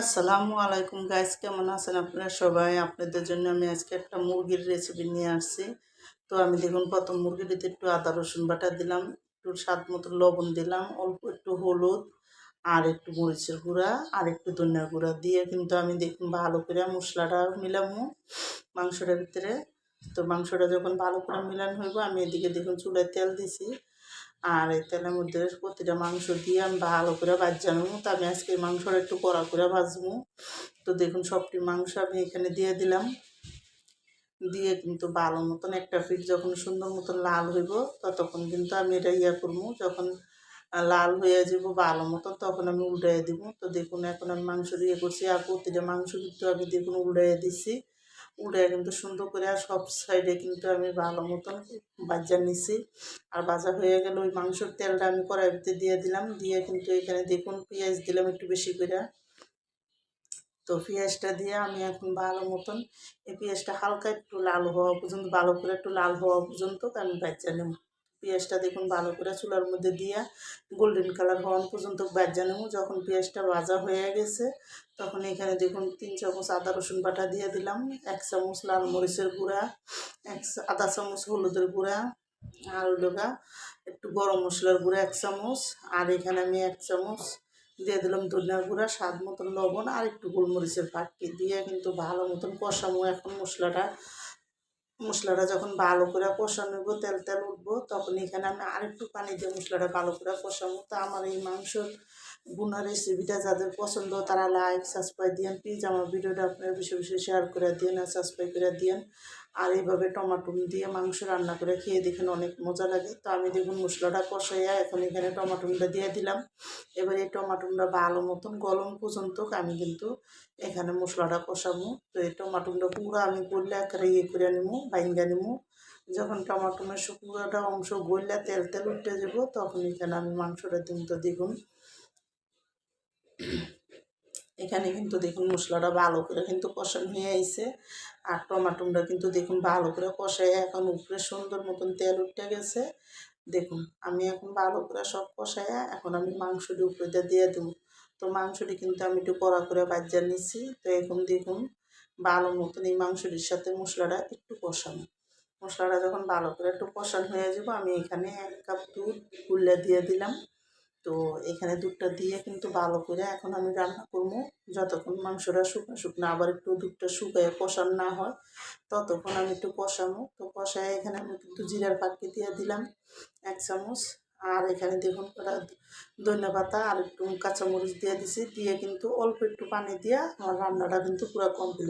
আসসালামু আলাইকুম গাইস কেমন আছেন আপনারা সবাই? আপনাদের জন্য আমি আজকে একটা মুরগির রেসিপি নিয়ে আসছি। তো আমি দেখুন, প্রথম মুরগিটিতে একটু আদা, রসুন বাটা দিলাম, একটু স্বাদ মতো লবণ দিলাম, অল্প একটু হলুদ আর একটু মরিচের গুঁড়া আর একটু ধনিয়ার গুঁড়া দিয়ে কিন্তু আমি দেখুন ভালো করে মশলাটা মিলামো মাংসটার ভিতরে। তো মাংসটা যখন ভালো করে মিলান হইব, আমি এদিকে দেখুন চুলায় তেল দিছি। আর এই তেলের মধ্যে প্রতিটা মাংস দিয়ে আমি ভালো করে ভাজানো তো আমি আজকে মাংসটা একটু কড়া করে ভাজবো। তো দেখুন, সবটি মাংস আমি এখানে দিয়ে দিলাম। দিয়ে কিন্তু ভালো মতন একটা ফিট যখন সুন্দর মতন লাল হইব, ততক্ষণ কিন্তু আমি এটা ইয়া করব। যখন লাল হয়ে যাব ভালো মতন তখন আমি উল্টাই দিব। তো দেখুন, এখন আমি মাংস দিয়ে করছি। আর প্রতিটা মাংস কিন্তু আমি দেখুন উল্টাই দিছি। উড়ে কিন্তু সুন্দর করে, আর সব সাইডে কিন্তু আমি ভালো মতন বাজা নিছি। আর বাজা হয়ে গেল ওই মাংসর তেলটা আমি কড়াইতে দিয়ে দিলাম। দিয়ে কিন্তু এখানে দেখুন পেঁয়াজ দিলাম একটু বেশি করে। তো পেঁয়াজটা দিয়ে আমি এখন ভালো মতন, এই পেঁয়াজটা হালকা একটু লাল হওয়া পর্যন্ত, ভালো করে একটু লাল হওয়া পর্যন্ত আমি বাচ্চা নেব। পেঁয়াজটা দেখুন ভালো করে চুলার মধ্যে দিয়ে গোল্ডেন কালার হওয়ার পর্যন্ত বাজা নেব যখন পেঁয়াজটা ভাজা হয়ে গেছে, তখন এখানে দেখুন তিন চামচ আদা রসুন বাটা দিয়ে দিলাম, এক চামচ লাল মরিচের গুঁড়া, এক আধা চামচ হলুদের গুঁড়া, আর লগা একটু গরম মশলার গুঁড়া এক চামচ, আর এখানে আমি এক চামচ দিয়ে দিলাম ধনিয়ার গুঁড়া, স্বাদ মতন লবণ, আর একটু গোলমরিচের ফাটকি দিয়ে কিন্তু ভালো মতন কষামো এখন মশলাটা। মশলাটা যখন ভালো করে কষানো তেল তেল উঠবো, তখন এখানে আমি আরেকটু পানি দিয়ে মশলাটা ভালো করে কষাবো। তো আমার এই মাংস গুনা রেসিপিটা যাদের পছন্দ তারা লাইক সাবস্ক্রাইব দিয়েন। প্লিজ আমার ভিডিওটা আপনার বেশি বেশি শেয়ার করে দিন আর সাবস্ক্রাইব করে দিন আর এইভাবে টমাটো দিয়ে মাংস রান্না করে খেয়ে দেখেন অনেক মজা লাগে। তো আমি দেখুন মশলাটা কষাইয়া এখন এখানে টমাটোটা দিয়ে দিলাম। এবার এই টমাটোটা ভালো মতন গরম পর্যন্ত আমি কিন্তু এখানে মশলাটা কষাবো। তো এই টমাটোটা পুরো আমি করলে একেবারে ইয়ে করে নিবো বাইঙ্গা নিবো যখন টমাটোমের শুকুরাটা অংশ গললে তেল তেল উঠে যাব, তখন এখানে আমি মাংসটা কিন্তু দেখুন এখানে কিন্তু দেখুন মশলাটা ভালো করে কিন্তু কষানো হয়ে আইছে। আর টমাটোটা কিন্তু দেখুন ভালো করে কষাই এখন উপরে সুন্দর মতন তেল উঠে গেছে। দেখুন, আমি এখন ভালো করে সব কষাইয়া এখন আমি মাংসটি উপরে দিয়ে দেবো। তো মাংসটি কিন্তু আমি একটু কড়া করে বাজ্যা নিচ্ছি তো এখন দেখুন ভালো মতন এই মাংসটির সাথে মশলাটা একটু কষানো মশলাটা যখন ভালো করে একটু কষানো হয়ে যাব, আমি এখানে এক কাপ দুধ গুল্লা দিয়ে দিলাম। তো এখানে দুধটা দিয়ে কিন্তু ভালো করে এখন আমি রান্না করব। যতক্ষণ মাংসটা শুকনো শুকনো, আবার একটু দুধটা শুকায় কষানো না হয়, ততক্ষণ আমি একটু কষাবো। তো কষায় এখানে আমি কিন্তু জিরার পাখি দিয়ে দিলাম এক চামচ। আর এখানে দেখুন ওটা ধনিয়া পাতা আর একটু কাঁচামরিচ দিয়ে দিছি। দিয়ে কিন্তু অল্প একটু পানি দিয়ে আমার রান্নাটা কিন্তু পুরো কমপ্লিট